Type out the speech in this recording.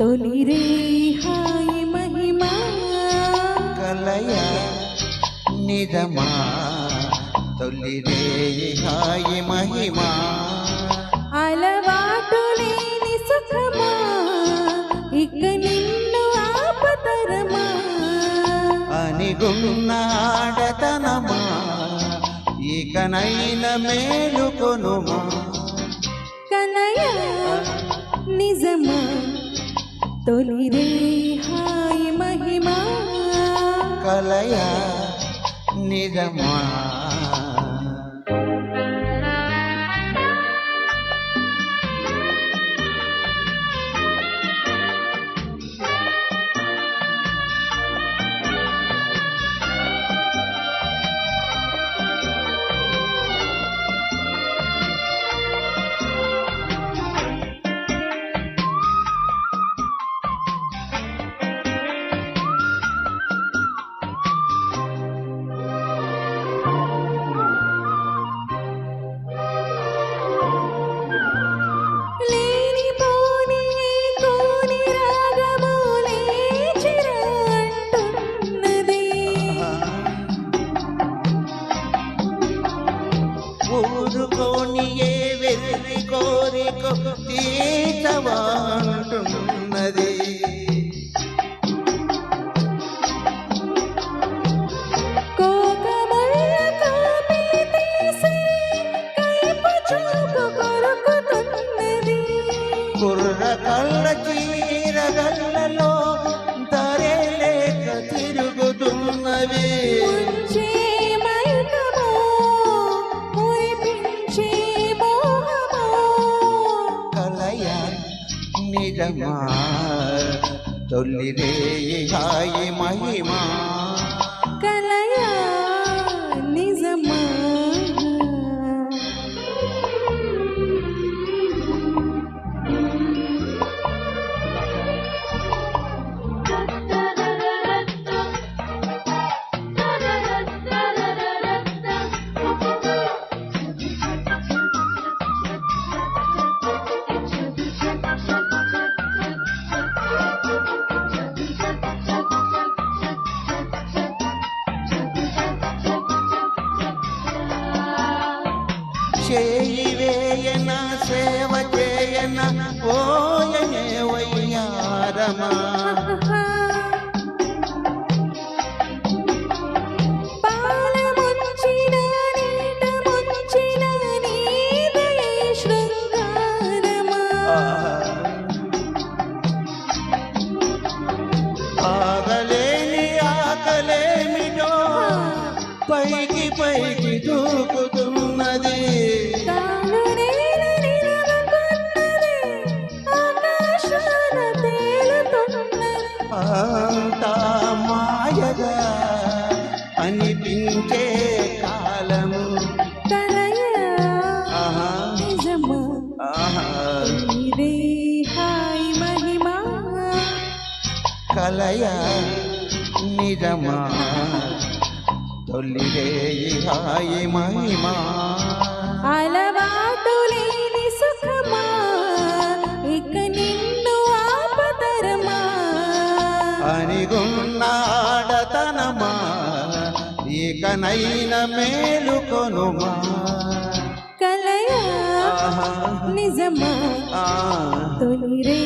తొలి రే హాయి మహిమా. కలయ నిజమా తొలి రేయి హాయి మహిమా. అలవాటు లేని సుఖమా. ఇక నిన్ను ఆపతరమా అనిగున్నాడతనమా ఇకనైన మేలుకొనుమా కలయ నిజమా. తొలి హాయి మహిమా. కలయా నిజమా. నిజమా తొలి రేయి హాయి సేవ చేయన. ఓయనే వయ్యారమా. ఆగలేని ఆకలేమిటో పైకి పైకి దూకుతున్నది. అంతా మాయగా అనిపించే కాలము. కలయా నిజమా. ఇదే హాయి మహిమా. కలయ ఇకనైన మేలుకొనుమా కలయా. నిజమా? తొలి రే